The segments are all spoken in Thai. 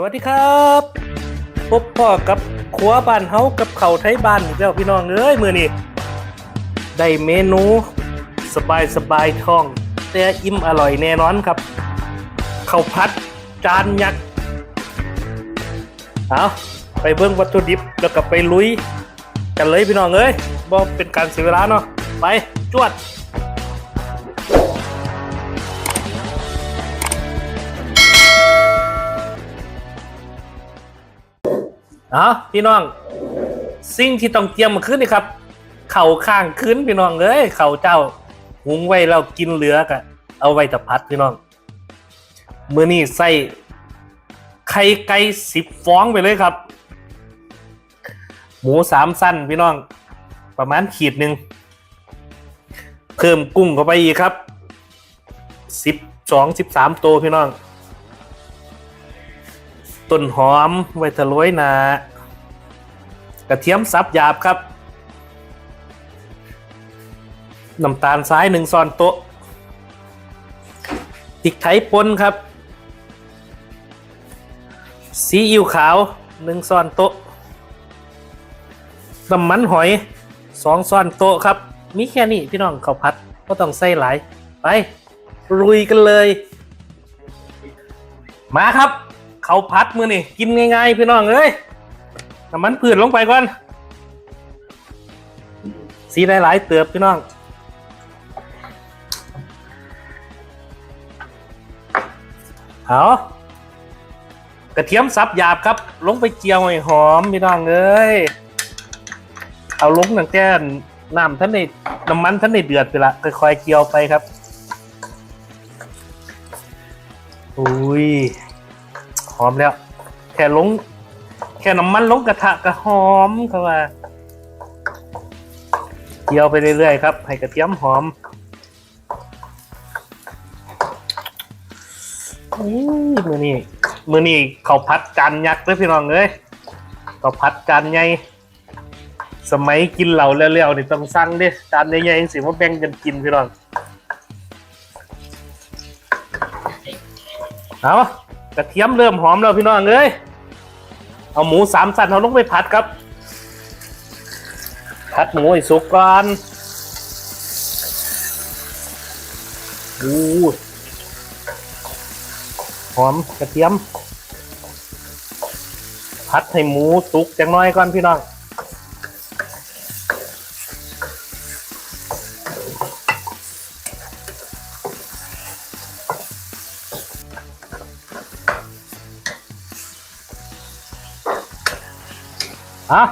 สวัสดีครับ พบพ่อกับครัวบ้านเฮากับเขาวไทยบ้านอีกแล้วพี่น้องเอ้ยมือนี้ได้เมนูสบายสบายท้อง แต่อิ่มอร่อยแน่นอนครับข้าวผัดจานยักษ์เอาไปเบิ่งวัตถุดิบแล้วก็ไปลุย กันเลยพี่น้องเอ้ยบ่เป็นการเสียเวลาเนาะไปจวด เอาพี่น้อง สิ่งที่ต้องเตรียมมาขึ้นนี่ครับ เข่าข้างขึ้นพี่น้องเอ้ยเข่าเจ้าหุงไว้แล้วกินเหลือกะเอาไว้แต่พัดพี่น้องมือนี่ใส่ไข่ไก่สิบฟองไปเลยครับ หมูสามสั้นพี่น้อง ประมาณขีดหนึ่งเพิ่มกุ้งเข้าไปอีกครับสิบสองสิบสามตัวพี่น้อง ต้นหอมไว้ทะโรยนากระเทียมสับหยาบครับน้ำตาลทรายหนึ่งซอนโต๊ะพริกไทยป่นครับ ซีอิ๊วขาวหนึ่งซอนโต๊ะน้ำมันหอยสองซอนโต๊ะครับ มีแค่นี้พี่น้องข้าวผัดก็ต้องใส่หลาย ไปรุยกันเลย มาครับ เขาพัดมือนี่กินง่ายๆพี่น้องเอ้ยน้ำมันพืชลงไปก่อน สีหลายๆเติบพี่น้องเอากระเทียมสับหยาบครับ ลงไปเจียวให้หอมพี่น้องเอ้ยเอาลงตั้งแต่น้ำท่านในน้ำมันท่านในเดือดไปละค่อยๆเจียวไปครับอุ้ย หอมแล้ว แค่ลง แค่น้ำมันลงกระทะก็หอมเข้ามาเจียวไปเรื่อยๆครับ ให้กระเทียมหอมนี่มือนี่มือนี่เขาพัดจานยักษ์เลยพี่น้องเอ้ยเขาพัดจานใหญ่สมัยกินเหล่าเร็วๆนี่ต้องสั่งด้จานใหญ่ๆสิมาแบ่งกันกินพี่น้องเอา กระเทียมเริ่มหอมแล้วพี่น้องเอ้ยเอาหมูสามสันเอาลงไปผัดครับ ผัดหมูให้สุกก่อนดูหอมกระเทียม ผัดให้หมูสุกจังน้อยก่อนพี่น้อง อะ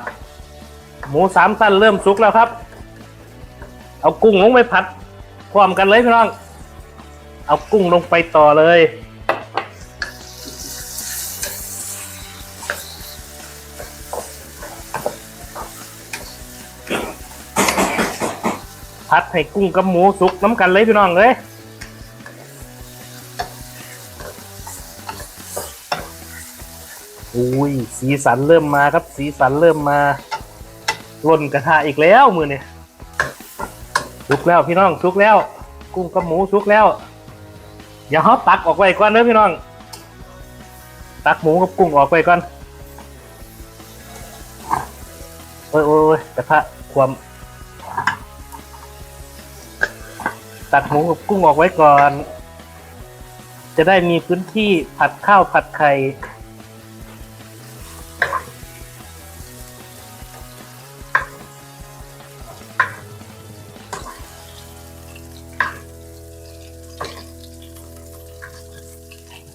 หมูสามสั้นเริ่มสุกแล้วครับ เอากุ้งลงไปผัดพร้อมกันเลยพี่น้อง เอากุ้งลงไปต่อเลยผัดให้กุ้งกับหมูสุกน้ำกันเลยพี่น้องเลย อุ้ยสีสันเริ่มมาครับ สีสันเริ่มมาล่นกระทะอีกแล้วมือเนี่ยสุกแล้วพี่น้องสุกแล้ว กุ้งกับหมูสุกแล้ว อย่าฮอตักออกไปก่อนเด้อพี่น้อง ตักหมูกับกุ้งออกไปก่อนโอ้ยโอ้ยโอ้ยกระทะความตักหมูกับกุ้งออกไว้ก่อน จะได้มีพื้นที่ผัดข้าวผัดไข่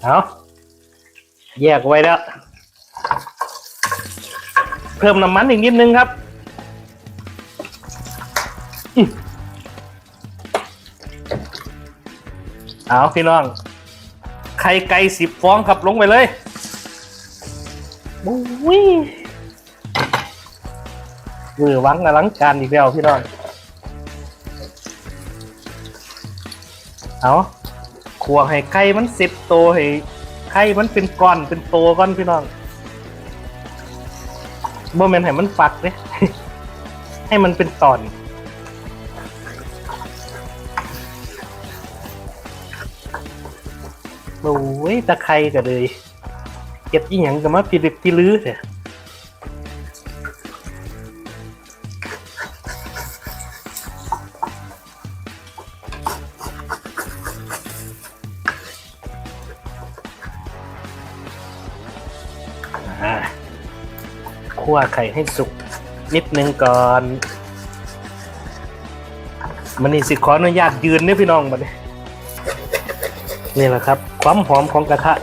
เอาแยกไว้แล้ว เพิ่มน้ำมันอีกนิดนึงครับ เอาพี่น้อง ไข่ไก่สิบฟองครับลงไปเลยบุ้ยมือวังอลังการอีกแล้วพี่น้อง เอา ขวให้ไข่มันเซ็ตโตให้ไข่มันเป็นก้อนเป็นโตก้อนพี่น้องบ่แม่นให้มันฝักเด้ให้มันเป็นตอน โอ้ยตะไคร่ก็เลย เก็บอีหยังก็มาพิลึกพิลื้อเนี่ย คั่วไข่ให้สุกนิดนึงก่อนมันนี่สิขออนุญาตยืนเนี่ยพี่น้องบัดนี้นี่แหละครับ ความหอมของกระทะ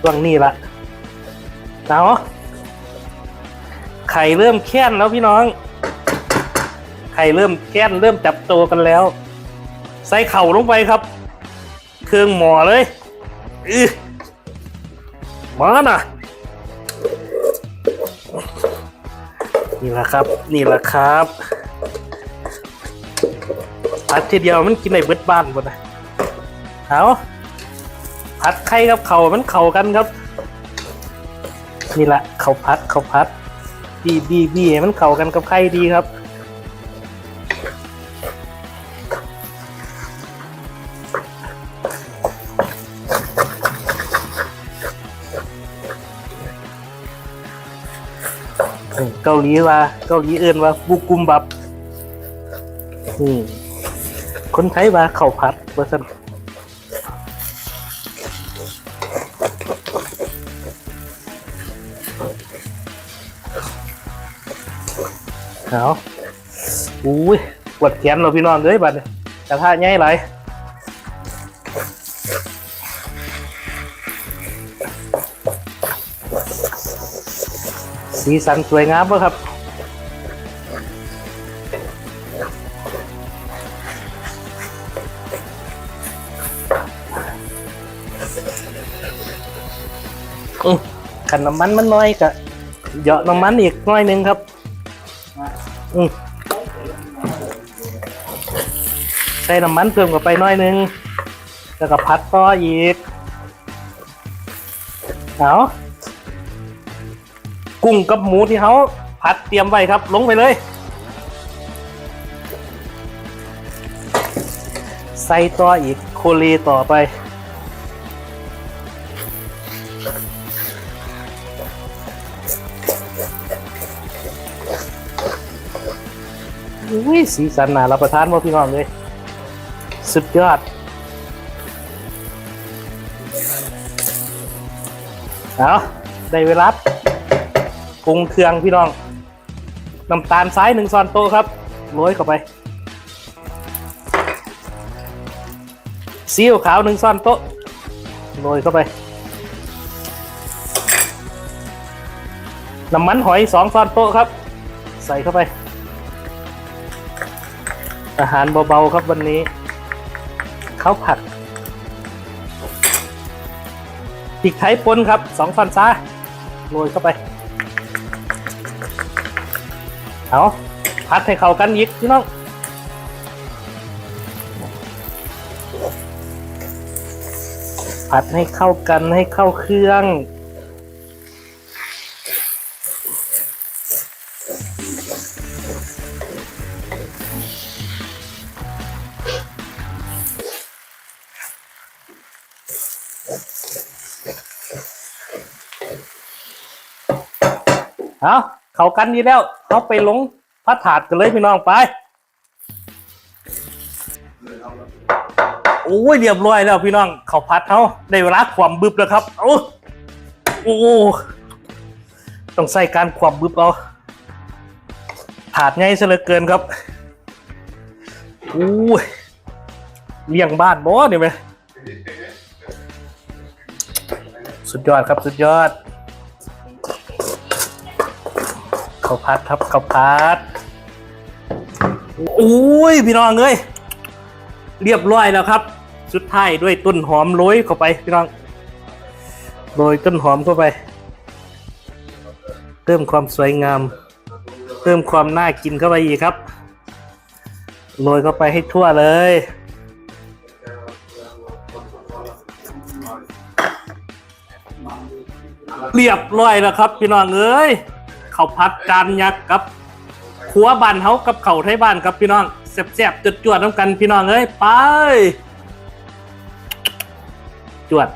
ช่วงนี้ละเอาไข่เริ่มแค้นแล้วพี่น้อง ไข่เริ่มแค้นเริ่มจับตัวกันแล้ว ใส่เข่าลงไปครับ เครื่องหมอเลยอือมาน่ะ นี่แหละครับ นี่แหละครับพัดทีเดียวมันกินในเบิดบ้านหมดนะเอาพัดไข่กับเขามันเข่ากันครับ นี่แหละเขาพัดเขาพัดบีบีบีให้มันเข่ากันกับไข่ดีครับาหลีว่าเกาหลีเอื่นว่าบุกุมบับอืมคนไทยว่าข้าวผัดว่าซั่นเอาอุ้ยปวดแขนเราพี่น้องเลยบัดนี้กระทะใหญ่ สีสันสวยงามป่ะครับอืมขันน้ำมันมันน้อยกะเหยาะน้ำมันอีกน้อยหนึงครับ อืใส่น้ำมันเพิ่มเข้าไปน้อยหนึง แล้วก็พัดต่ออีก เอา กุ้งกับหมูที่เขาผัดเตรียมไว้ครับ ลงไปเลย ใส่ต่ออีกโคเลต่อไป อุ้ยสีสันน่ารับประทานว่าพี่น้องเลย สุดยอดเอาได้เวลา รุงเครื่องพี่น้องน้ำตาลซ้ายหนึ่งซอนโตครับโรยเข้าไปซีอิ๊วขาวหนึ่งซอนโตโรยเข้าไป น้ำมันหอยสองซอนโตครับ ใส่เข้าไป อาหารเบาๆครับวันนี้ข้าวผัดพริกไทยป่นครับสองฟันซ่าโรยเข้าไป เอาพัดให้เข้ากันอีกพี่น้องผัดให้เข้ากันให้เข้าเครื่องเอา เขากันดีแล้วเอาไปลงพัดถาดกันเลยพี่น้องไปโอ้ยเรียบร้อยแล้วพี่น้องเขาพัดเขาได้เวลาความบึบแล้วครับโอ้โอ้ต้องใส่การความบึบเอาถาดง่ายซะเหลือเกินครับโอ้ยเลี้ยงบ้านบอสเนี่ยไหมสุดยอดครับสุดยอด ข้าวพัดครับข้าวพัดโอ้ยพี่น้องเอ้ยเรียบร้อยแล้วครับ สุดท้ายด้วยต้นหอมโรยเข้าไปพี่น้องโรยต้นหอมเข้าไป เพิ่มความสวยงาม เพิ่มความน่ากินเข้าไปอีกครับโรยเข้าไปให้ทั่วเลย เรียบร้อยแล้วครับ พี่น้องเอ้ย ขาวพัดจานยักษ์กับขัวบ้านเฮากับเขาวไทยบ้านครับพี่น้องแซ่บๆจวดๆน้ำกันพี่น้องเอ้ยไป จวด